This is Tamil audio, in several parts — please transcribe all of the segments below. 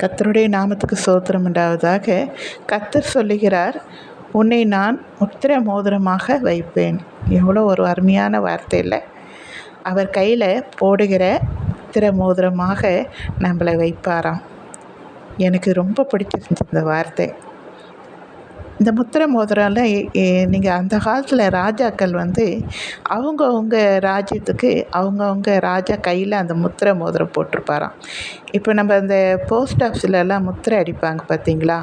கத்தருடைய நாமத்துக்கு சோத்திரம் உண்டாவதாக கத்தர் சொல்லுகிறார் உன்னை நான் முத்திர மோதிரமாக வைப்பேன். எவ்வளோ ஒரு அருமையான வார்த்தை இல்லை அவர் கையில் போடுகிற முத்திர மோதிரமாக நம்மளை வைப்பாராம். எனக்கு ரொம்ப பிடிச்சிருந்துச்சு இந்த வார்த்தை. இந்த முத்திர மோதிரம்ல நீங்கள் அந்த காலத்தில் ராஜாக்கள் வந்து அவங்கவுங்க ராஜ்யத்துக்கு அவங்கவுங்க ராஜா கையில் அந்த முத்திர மோதிரம் போட்டிருப்பாராம். இப்போ நம்ம அந்த போஸ்ட் ஆஃபீஸ்லலாம் முத்திரை அடிப்பாங்க பார்த்தீங்களா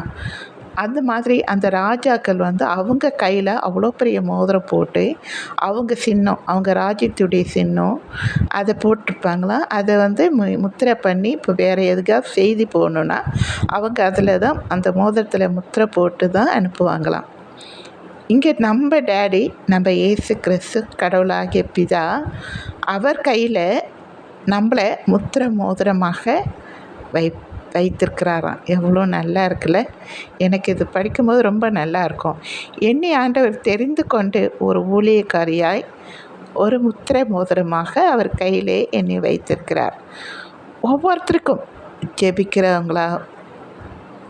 அந்த மாதிரி அந்த ராஜாக்கள் வந்து அவங்க கையில் அவ்வளோ பெரிய மோதிரம் போட்டு அவங்க சின்னம் அவங்க ராஜ்யத்துடைய சின்னம் அதை போட்டிருப்பாங்களாம் அதை வந்து மு முத்திரை பண்ணி இப்போ வேறு எதுக்காக செய்தி போகணுன்னா அவங்க அதில் தான் அந்த மோதிரத்தில் முத்திரை போட்டு தான் அனுப்புவாங்களாம். இங்கே நம்ம டேடி நம்ம ஏசு கிறிஸ்து கடவுளாகிய பிதா அவர் கையில் நம்மளை முத்திர மோதிரமாக வை வைத்திருக்கிறாராம் எவ்வளோ நல்லா இருக்குல்ல? எனக்கு இது படிக்கும்போது ரொம்ப நல்லா இருக்கும். என்னை ஆண்டவர் தெரிந்து கொண்டு ஒரு ஊழியக்காரியாய் ஒரு முத்திரை மோதிரமாக அவர் கையிலே என்னை வைத்திருக்கிறார். ஒவ்வொருத்தருக்கும் ஜெபிக்கிறவங்களா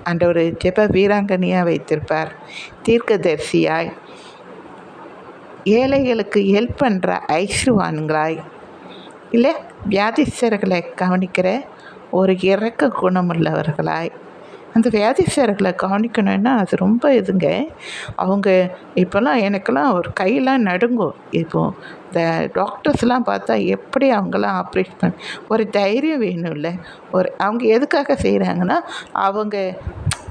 ஆண்டவர் ஜெப வீராங்கனியாக வைத்திருப்பார். தீர்க்கதரிசியாய் ஏழைகளுக்கு ஹெல்ப் பண்ணுற ஐஸ்ருவானுங்களாய் இல்லை வியாதிஸ்தர்களை கவனிக்கிற ஒரு இறக்க குணமுள்ளவர்களாய். அந்த வியாதிசாரர்களை கவனிக்கணும்னா அது ரொம்ப இதுங்க. அவங்க இப்போல்லாம் எனக்கெல்லாம் ஒரு கையெல்லாம் நடுங்கும் இப்போது இந்த டாக்டர்ஸ்லாம் பார்த்தா எப்படி அவங்களாம் ஆப்ரேட் பண்ண ஒரு தைரியம் வேணும்ல. ஒரு அவங்க எதுக்காக செய்கிறாங்கன்னா அவங்க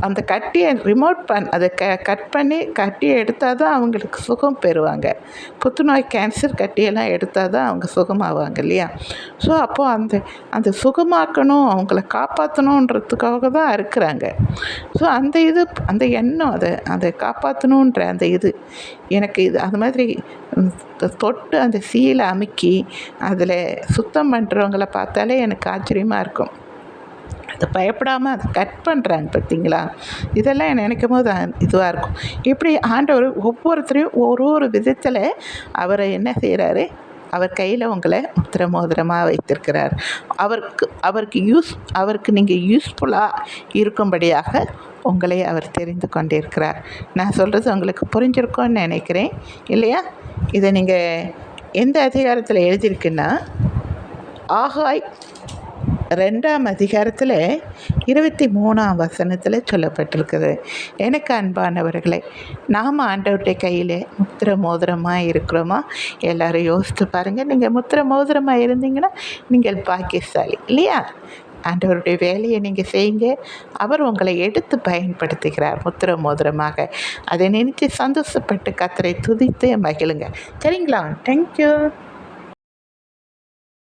அந்த கட்டியை ரிமோட் பண் அதை க கட் பண்ணி கட்டியை எடுத்தால் தான் அவங்களுக்கு சுகம் பெறுவாங்க. புற்றுநோய் கேன்சர் கட்டியெல்லாம் எடுத்தால் தான் அவங்க சுகமாவாங்க இல்லையா? ஸோ அப்போது அந்த அந்த சுகமாக்கணும் அவங்கள காப்பாற்றணுன்றதுக்காக தான் இருக்கிறாங்க. ஸோ அந்த இது அந்த எண்ணம் அதை அதை காப்பாற்றணுன்ற அந்த இது எனக்கு இது அது மாதிரி தொட்டு அந்த சீலை அமுக்கி அதில் சுத்தம் பண்ணுறவங்கள பார்த்தாலே எனக்கு ஆச்சரியமாக இருக்கும். பயப்படாமல் அதை கட் பண்ணுறாங்க பார்த்தீங்களா? இதெல்லாம் நினைக்கும் போது இதுவாக இருக்கும். இப்படி ஆண்டவர் ஒவ்வொருத்தரையும் ஒரு ஒரு விதத்தில் அவரை என்ன செய்கிறாரு அவர் கையில் உங்களை முத்திர மோதிரமாக வைத்திருக்கிறார். அவருக்கு அவருக்கு யூஸ் அவருக்கு நீங்கள் யூஸ்ஃபுல்லாக இருக்கும்படியாக உங்களை அவர் தெரிந்து கொண்டிருக்கிறார். நான் சொல்கிறது உங்களுக்கு புரிஞ்சிருக்கோன்னு நினைக்கிறேன். இல்லையா? இதை நீங்கள் எந்த அதிகாரத்தில் எழுதியிருக்குன்னா ஆகாய் ரெண்டாம் அதிகாரத்தில் இருபத்தி மூணாம் வசனத்தில் சொல்லப்பட்டிருக்குது. எனக்கு அன்பானவர்களே நாம் ஆண்டவர்கிட்ட கையில் முத்திர மோதிரமாக இருக்கிறோமா? எல்லோரும் யோசித்து பாருங்கள் நீங்கள் முத்திர மோதிரமாக இருந்தீங்கன்னா நீங்கள் பாக்கியசாலி இல்லையா? ஆண்டவருடைய வேலையை நீங்கள் செய்யுங்க. அவர் உங்களை எடுத்து பயன்படுத்துகிறார் முத்திர மோதிரமாக அதை நினைத்து சந்தோஷப்பட்டு கத்தரை துதித்து மகிழுங்க. சரிங்களா? தேங்க்யூ